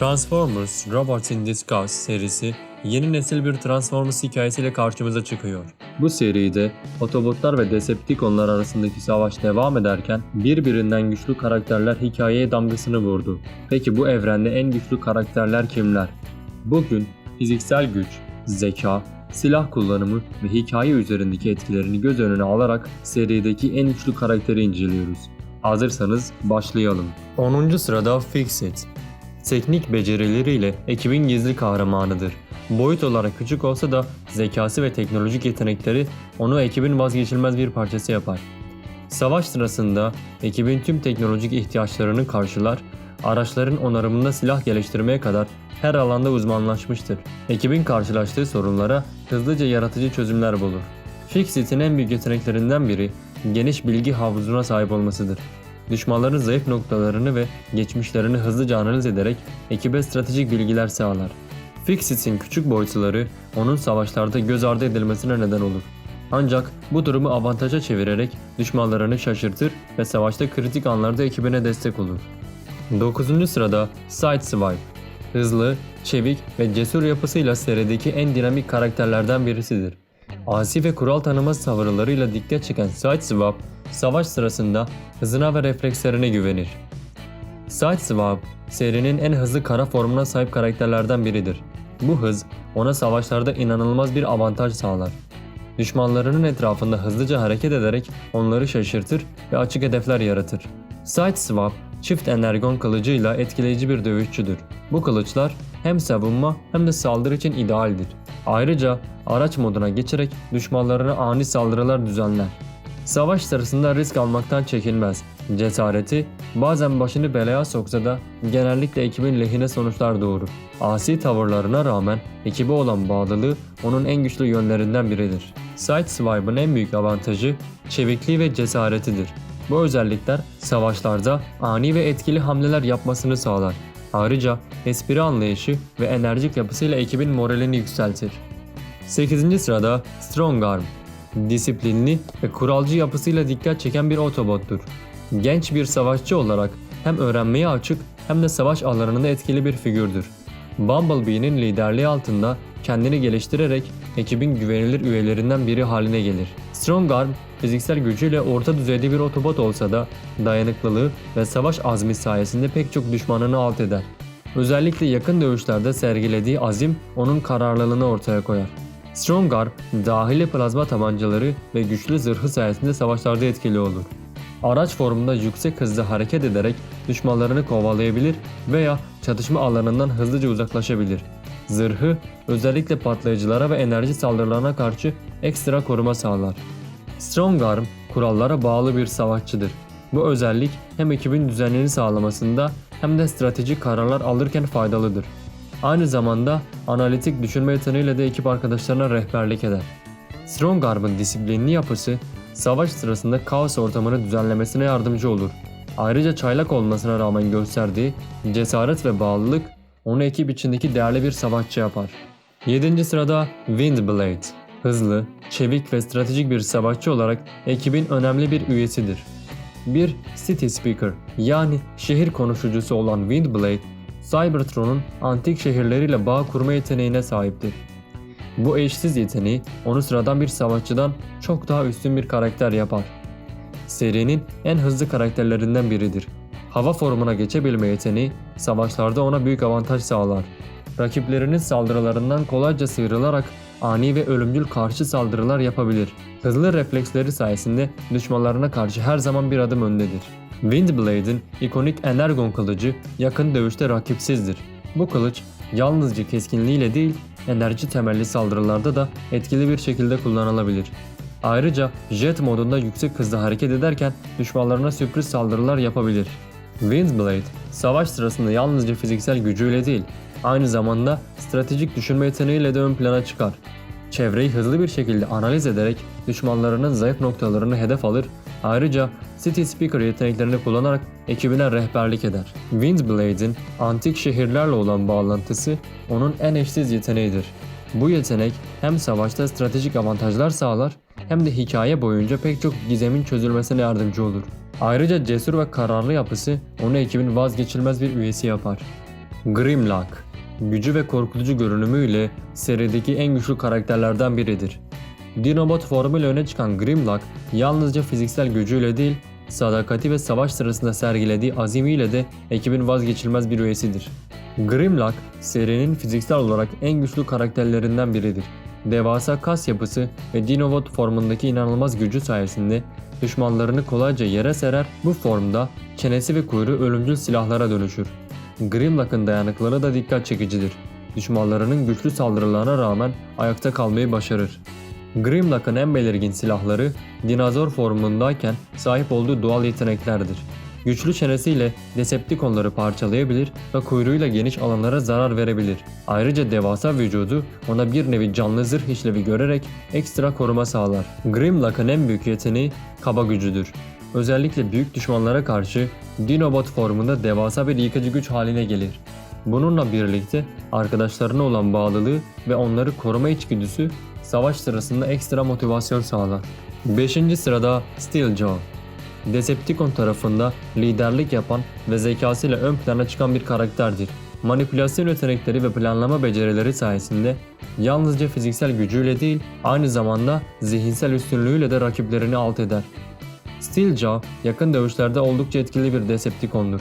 Transformers Robots in Disguise serisi yeni nesil bir Transformers hikayesiyle karşımıza çıkıyor. Bu seride Autobotlar ve Decepticonlar arasındaki savaş devam ederken birbirinden güçlü karakterler hikayeye damgasını vurdu. Peki bu evrende en güçlü karakterler kimler? Bugün fiziksel güç, zeka, silah kullanımı ve hikaye üzerindeki etkilerini göz önüne alarak serideki en güçlü karakteri inceliyoruz. Hazırsanız başlayalım. 10. sırada Fixit. Teknik becerileriyle ekibin gizli kahramanıdır. Boyut olarak küçük olsa da zekası ve teknolojik yetenekleri onu ekibin vazgeçilmez bir parçası yapar. Savaş sırasında ekibin tüm teknolojik ihtiyaçlarını karşılar, araçların onarımında silah geliştirmeye kadar her alanda uzmanlaşmıştır. Ekibin karşılaştığı sorunlara hızlıca yaratıcı çözümler bulur. Fixit'in en büyük yeteneklerinden biri geniş bilgi havuzuna sahip olmasıdır. Düşmanların zayıf noktalarını ve geçmişlerini hızlıca analiz ederek ekibe stratejik bilgiler sağlar. Fixit'in küçük boyutları onun savaşlarda göz ardı edilmesine neden olur. Ancak bu durumu avantaja çevirerek düşmanlarını şaşırtır ve savaşta kritik anlarda ekibine destek olur. 9. sırada Sideswipe. Hızlı, çevik ve cesur yapısıyla serideki en dinamik karakterlerden birisidir. Asi ve kural tanımaz tavırlarıyla dikkat çeken Sideswipe, savaş sırasında hızına ve reflekslerine güvenir. Sideswipe, serinin en hızlı kara formuna sahip karakterlerden biridir. Bu hız, ona savaşlarda inanılmaz bir avantaj sağlar. Düşmanlarının etrafında hızlıca hareket ederek onları şaşırtır ve açık hedefler yaratır. Sideswipe, çift energon kılıcıyla etkileyici bir dövüşçüdür. Bu kılıçlar hem savunma hem de saldırı için idealdir. Ayrıca araç moduna geçerek düşmanlarına ani saldırılar düzenler. Savaş sırasında risk almaktan çekinmez. Cesareti bazen başını belaya soksa da genellikle ekibin lehine sonuçlar doğurur. Asi tavırlarına rağmen ekibe olan bağlılığı onun en güçlü yönlerinden biridir. Sideswipe'ın en büyük avantajı çevikliği ve cesaretidir. Bu özellikler savaşlarda ani ve etkili hamleler yapmasını sağlar. Ayrıca espri anlayışı ve enerjik yapısıyla ekibin moralini yükseltir. 8. sırada Strong Arm. Disiplinli ve kuralcı yapısıyla dikkat çeken bir Autobot'tur. Genç bir savaşçı olarak hem öğrenmeye açık hem de savaş alanında etkili bir figürdür. Bumblebee'nin liderliği altında kendini geliştirerek ekibin güvenilir üyelerinden biri haline gelir. Strongarm fiziksel gücüyle orta düzeyde bir otobot olsa da dayanıklılığı ve savaş azmi sayesinde pek çok düşmanını alt eder. Özellikle yakın dövüşlerde sergilediği azim onun kararlılığını ortaya koyar. Strongarm, dahili plazma tabancaları ve güçlü zırhı sayesinde savaşlarda etkili olur. Araç formunda yüksek hızda hareket ederek düşmanlarını kovalayabilir veya çatışma alanından hızlıca uzaklaşabilir. Zırhı özellikle patlayıcılara ve enerji saldırılarına karşı ekstra koruma sağlar. Strongarm kurallara bağlı bir savaşçıdır. Bu özellik hem ekibin düzenini sağlamasında hem de stratejik kararlar alırken faydalıdır. Aynı zamanda analitik düşünme yeteneğiyle de ekip arkadaşlarına rehberlik eder. Strongarm'ın disiplinli yapısı savaş sırasında kaos ortamını düzenlemesine yardımcı olur. Ayrıca çaylak olmasına rağmen gösterdiği cesaret ve bağlılık onu ekip içindeki değerli bir savaşçı yapar. 7. sırada Windblade. Hızlı, çevik ve stratejik bir savaşçı olarak ekibin önemli bir üyesidir. Bir City Speaker yani şehir konuşucusu olan Windblade, Cybertron'un antik şehirleriyle bağ kurma yeteneğine sahiptir. Bu eşsiz yeteneği onu sıradan bir savaşçıdan çok daha üstün bir karakter yapar. Serinin en hızlı karakterlerinden biridir. Hava formuna geçebilme yeteneği savaşlarda ona büyük avantaj sağlar. Rakiplerinin saldırılarından kolayca sıyrılarak ani ve ölümcül karşı saldırılar yapabilir. Hızlı refleksleri sayesinde düşmanlarına karşı her zaman bir adım öndedir. Windblade'in ikonik Energon kılıcı yakın dövüşte rakipsizdir. Bu kılıç yalnızca keskinliğiyle değil, enerji temelli saldırılarda da etkili bir şekilde kullanılabilir. Ayrıca jet modunda yüksek hızda hareket ederken düşmanlarına sürpriz saldırılar yapabilir. Windblade, savaş sırasında yalnızca fiziksel gücüyle değil, aynı zamanda stratejik düşünme yeteneğiyle de ön plana çıkar. Çevreyi hızlı bir şekilde analiz ederek düşmanlarının zayıf noktalarını hedef alır, ayrıca City Speaker yeteneklerini kullanarak ekibine rehberlik eder. Windblade'in antik şehirlerle olan bağlantısı onun en eşsiz yeteneğidir. Bu yetenek hem savaşta stratejik avantajlar sağlar hem de hikaye boyunca pek çok gizemin çözülmesine yardımcı olur. Ayrıca cesur ve kararlı yapısı onu ekibin vazgeçilmez bir üyesi yapar. Grimlock, gücü ve korkutucu görünümüyle serideki en güçlü karakterlerden biridir. Dinobot formuyla öne çıkan Grimlock yalnızca fiziksel gücüyle değil, sadakati ve savaş sırasında sergilediği azimiyle de ekibin vazgeçilmez bir üyesidir. Grimlock, serinin fiziksel olarak en güçlü karakterlerinden biridir. Devasa kas yapısı ve Dinobot formundaki inanılmaz gücü sayesinde düşmanlarını kolayca yere serer, bu formda çenesi ve kuyruğu ölümcül silahlara dönüşür. Grimlock'ın dayanıklılığı da dikkat çekicidir. Düşmanlarının güçlü saldırılarına rağmen ayakta kalmayı başarır. Grimlock'ın en belirgin silahları dinozor formundayken sahip olduğu doğal yeteneklerdir. Güçlü çenesiyle Decepticonları parçalayabilir ve kuyruğuyla geniş alanlara zarar verebilir. Ayrıca devasa vücudu ona bir nevi canlı zırh işlevi görerek ekstra koruma sağlar. Grimlock'ın en büyük yeteneği kaba gücüdür. Özellikle büyük düşmanlara karşı Dinobot formunda devasa bir yıkıcı güç haline gelir. Bununla birlikte arkadaşlarına olan bağlılığı ve onları koruma içgüdüsü savaş sırasında ekstra motivasyon sağlar. 5. sırada Steeljaw. Decepticon tarafında liderlik yapan ve zekasıyla ön plana çıkan bir karakterdir. Manipülasyon yetenekleri ve planlama becerileri sayesinde yalnızca fiziksel gücüyle değil, aynı zamanda zihinsel üstünlüğüyle de rakiplerini alt eder. Steeljaw yakın dövüşlerde oldukça etkili bir Decepticon'dur.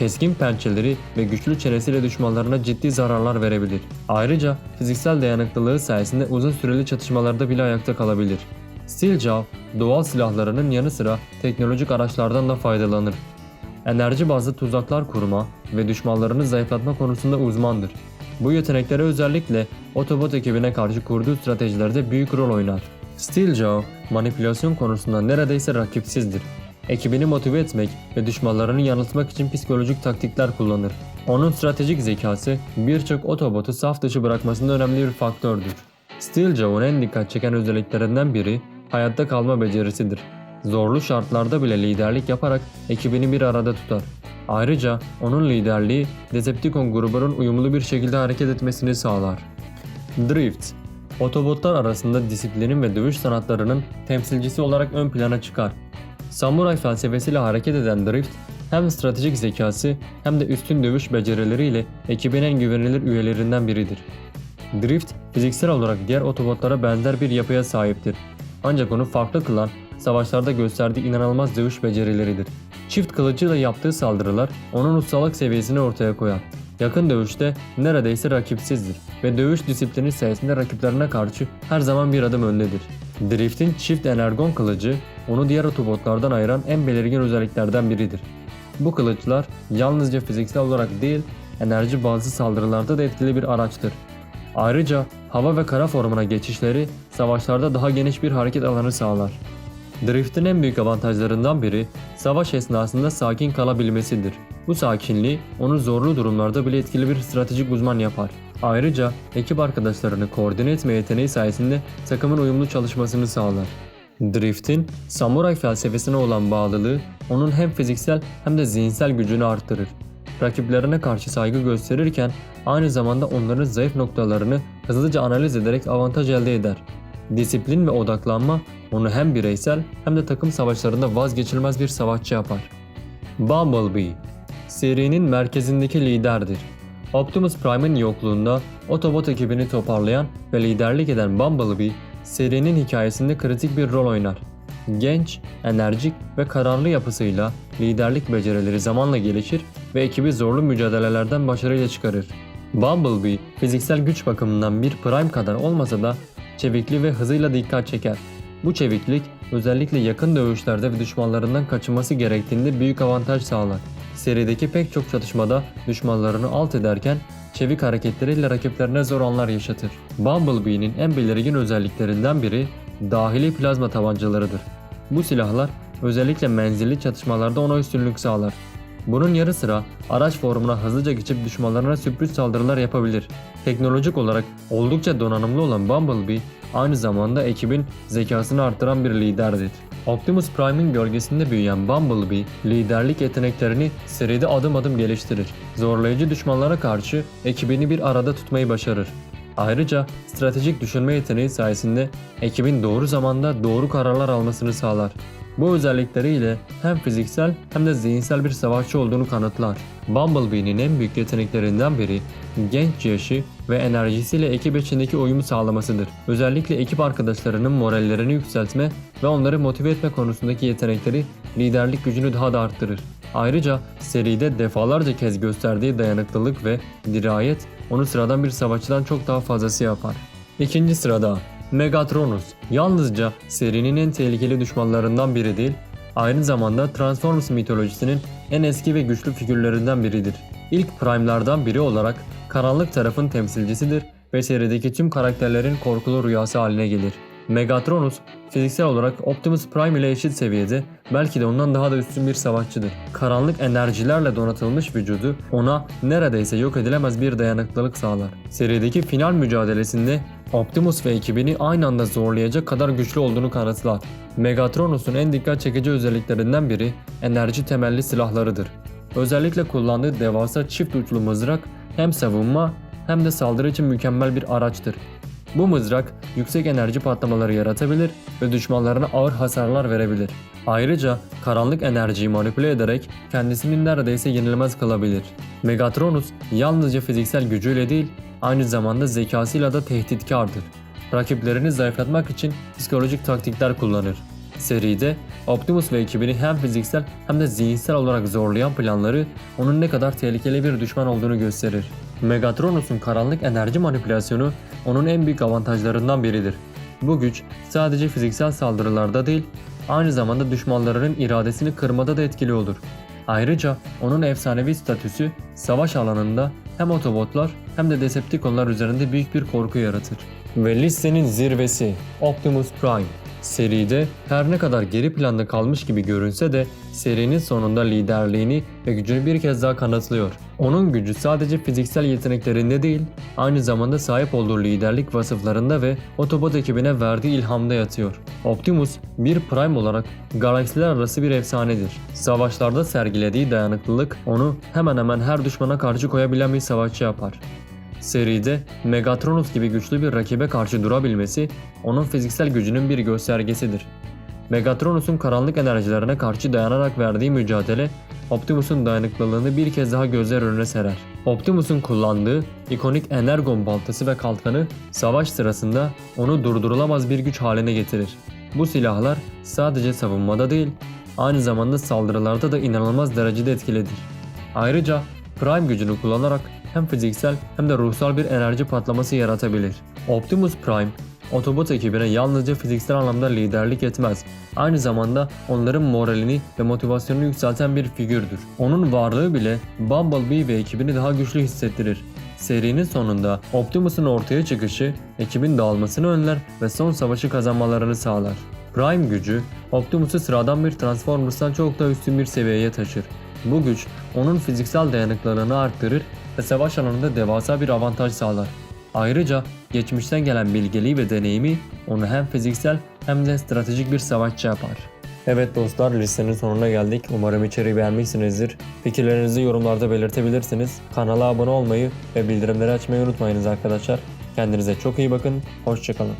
Keskin pençeleri ve güçlü çenesiyle düşmanlarına ciddi zararlar verebilir. Ayrıca fiziksel dayanıklılığı sayesinde uzun süreli çatışmalarda bile ayakta kalabilir. Steeljaw, doğal silahlarının yanı sıra teknolojik araçlardan da faydalanır. Enerji bazlı tuzaklar kurma ve düşmanlarını zayıflatma konusunda uzmandır. Bu yetenekleri özellikle Autobot ekibine karşı kurduğu stratejilerde büyük rol oynar. Steeljaw, manipülasyon konusunda neredeyse rakipsizdir. Ekibini motive etmek ve düşmanlarını yanıltmak için psikolojik taktikler kullanır. Onun stratejik zekası birçok Autobot'u saf dışı Samuray felsefesiyle hareket eden Drift, hem stratejik zekası hem de üstün dövüş becerileriyle ekibin en güvenilir üyelerinden biridir. Drift, fiziksel olarak diğer otobotlara benzer bir yapıya sahiptir. Ancak onu farklı kılan, savaşlarda gösterdiği inanılmaz dövüş becerileridir. Çift kılıcıyla yaptığı saldırılar onun ustalık seviyesini ortaya koyar. Yakın dövüşte neredeyse rakipsizdir ve dövüş disiplini sayesinde rakiplerine karşı her zaman bir adım öndedir. Drift'in çift energon kılıcı onu diğer otobotlardan ayıran en belirgin özelliklerden biridir. Bu kılıçlar yalnızca fiziksel olarak değil, enerji bazlı saldırılarda da etkili bir araçtır. Ayrıca hava ve kara formuna geçişleri savaşlarda daha geniş bir hareket alanı sağlar. Drift'in en büyük avantajlarından biri savaş esnasında sakin kalabilmesidir. Bu sakinliği onu zorlu durumlarda bile etkili bir stratejik uzman yapar. Ayrıca ekip arkadaşlarını koordine etme yeteneği sayesinde takımın uyumlu çalışmasını sağlar. Drift'in samuray felsefesine olan bağlılığı onun hem fiziksel hem de zihinsel gücünü arttırır. Rakiplerine karşı saygı gösterirken aynı zamanda onların zayıf noktalarını hızlıca analiz ederek avantaj elde eder. Disiplin ve odaklanma onu hem bireysel hem de takım savaşlarında vazgeçilmez bir savaşçı yapar. Bumblebee serinin merkezindeki liderdir. Optimus Prime'in yokluğunda Autobot ekibini toparlayan ve liderlik eden Bumblebee, serinin hikayesinde kritik bir rol oynar. Genç, enerjik ve kararlı yapısıyla liderlik becerileri zamanla gelişir ve ekibi zorlu mücadelelerden başarıyla çıkarır. Bumblebee, fiziksel güç bakımından bir Prime kadar olmasa da çevikliği ve hızıyla dikkat çeker. Bu çeviklik özellikle yakın dövüşlerde ve düşmanlarından kaçınması gerektiğinde büyük avantaj sağlar. Serideki pek çok çatışmada düşmanlarını alt ederken çevik hareketleriyle rakiplerine zor anlar yaşatır. Bumblebee'nin en belirgin özelliklerinden biri dahili plazma tabancalarıdır. Bu silahlar özellikle menzilli çatışmalarda ona üstünlük sağlar. Bunun yarı sıra araç formuna hızlıca geçip düşmanlarına sürpriz saldırılar yapabilir. Teknolojik olarak oldukça donanımlı olan Bumblebee aynı zamanda ekibin zekasını arttıran bir liderdir. Optimus Prime'in gölgesinde büyüyen Bumblebee, liderlik yeteneklerini seride adım adım geliştirir. Zorlayıcı düşmanlara karşı ekibini bir arada tutmayı başarır. Ayrıca stratejik düşünme yeteneği sayesinde ekibin doğru zamanda doğru kararlar almasını sağlar. Bu özellikleriyle hem fiziksel hem de zihinsel bir savaşçı olduğunu kanıtlar. Bumblebee'nin en büyük yeteneklerinden biri genç yaşı ve enerjisiyle ekip içindeki uyumu sağlamasıdır. Özellikle ekip arkadaşlarının morallerini yükseltme ve onları motive etme konusundaki yetenekleri liderlik gücünü daha da arttırır. Ayrıca seride defalarca kez gösterdiği dayanıklılık ve dirayet onu sıradan bir savaşçıdan çok daha fazlası yapar. İkinci sırada Megatronus yalnızca serinin en tehlikeli düşmanlarından biri değil, aynı zamanda Transformers mitolojisinin en eski ve güçlü figürlerinden biridir. İlk Prime'lardan biri olarak karanlık tarafın temsilcisidir ve serideki tüm karakterlerin korkulu rüyası haline gelir. Megatronus fiziksel olarak Optimus Prime ile eşit seviyede belki de ondan daha da üstün bir savaşçıdır. Karanlık enerjilerle donatılmış vücudu ona neredeyse yok edilemez bir dayanıklılık sağlar. Serideki final mücadelesinde Optimus ve ekibini aynı anda zorlayacak kadar güçlü olduğunu kanıtlar. Megatronus'un en dikkat çekici özelliklerinden biri enerji temelli silahlarıdır. Özellikle kullandığı devasa çift uçlu mızrak hem savunma hem de saldırı için mükemmel bir araçtır. Bu mızrak yüksek enerji patlamaları yaratabilir ve düşmanlarına ağır hasarlar verebilir. Ayrıca karanlık enerjiyi manipüle ederek kendisini neredeyse yenilmez kılabilir. Megatronus yalnızca fiziksel gücüyle değil, aynı zamanda zekasıyla da tehditkardır. Rakiplerini zayıflatmak için psikolojik taktikler kullanır. Seride Optimus ve ekibini hem fiziksel hem de zihinsel olarak zorlayan planları onun ne kadar tehlikeli bir düşman olduğunu gösterir. Megatronus'un karanlık enerji manipülasyonu onun en büyük avantajlarından biridir. Bu güç sadece fiziksel saldırılarda değil, aynı zamanda düşmanlarının iradesini kırmada da etkili olur. Ayrıca onun efsanevi statüsü savaş alanında hem Autobotlar hem de Decepticonlar üzerinde büyük bir korku yaratır. Ve listenin zirvesi Optimus Prime. Seride her ne kadar geri planda kalmış gibi görünse de serinin sonunda liderliğini ve gücünü bir kez daha kanıtlıyor. Onun gücü sadece fiziksel yeteneklerinde değil, aynı zamanda sahip olduğu liderlik vasıflarında ve Autobot ekibine verdiği ilhamda yatıyor. Optimus bir Prime olarak galaksiler arası bir efsanedir. Savaşlarda sergilediği dayanıklılık onu hemen hemen her düşmana karşı koyabilen bir savaşçı yapar. Seride Megatronus gibi güçlü bir rakibe karşı durabilmesi onun fiziksel gücünün bir göstergesidir. Megatronus'un karanlık enerjilerine karşı dayanarak verdiği mücadele Optimus'un dayanıklılığını bir kez daha gözler önüne serer. Optimus'un kullandığı ikonik Energon baltası ve kalkanı savaş sırasında onu durdurulamaz bir güç haline getirir. Bu silahlar sadece savunmada değil, aynı zamanda saldırılarda da inanılmaz derecede etkilidir. Ayrıca Prime gücünü kullanarak hem fiziksel hem de ruhsal bir enerji patlaması yaratabilir. Optimus Prime, Autobot ekibine yalnızca fiziksel anlamda liderlik etmez. Aynı zamanda onların moralini ve motivasyonunu yükselten bir figürdür. Onun varlığı bile Bumblebee ve ekibini daha güçlü hissettirir. Serinin sonunda Optimus'un ortaya çıkışı ekibin dağılmasını önler ve son savaşı kazanmalarını sağlar. Prime gücü Optimus'u sıradan bir Transformers'tan çok daha üstün bir seviyeye taşır. Bu güç onun fiziksel dayanıklılığını arttırır ve savaş alanında devasa bir avantaj sağlar. Ayrıca geçmişten gelen bilgeliği ve deneyimi onu hem fiziksel hem de stratejik bir savaşçı yapar. Evet dostlar listenin sonuna geldik. Umarım içeriği beğenmişsinizdir. Fikirlerinizi yorumlarda belirtebilirsiniz. Kanala abone olmayı ve bildirimleri açmayı unutmayınız arkadaşlar. Kendinize çok iyi bakın. Hoşçakalın.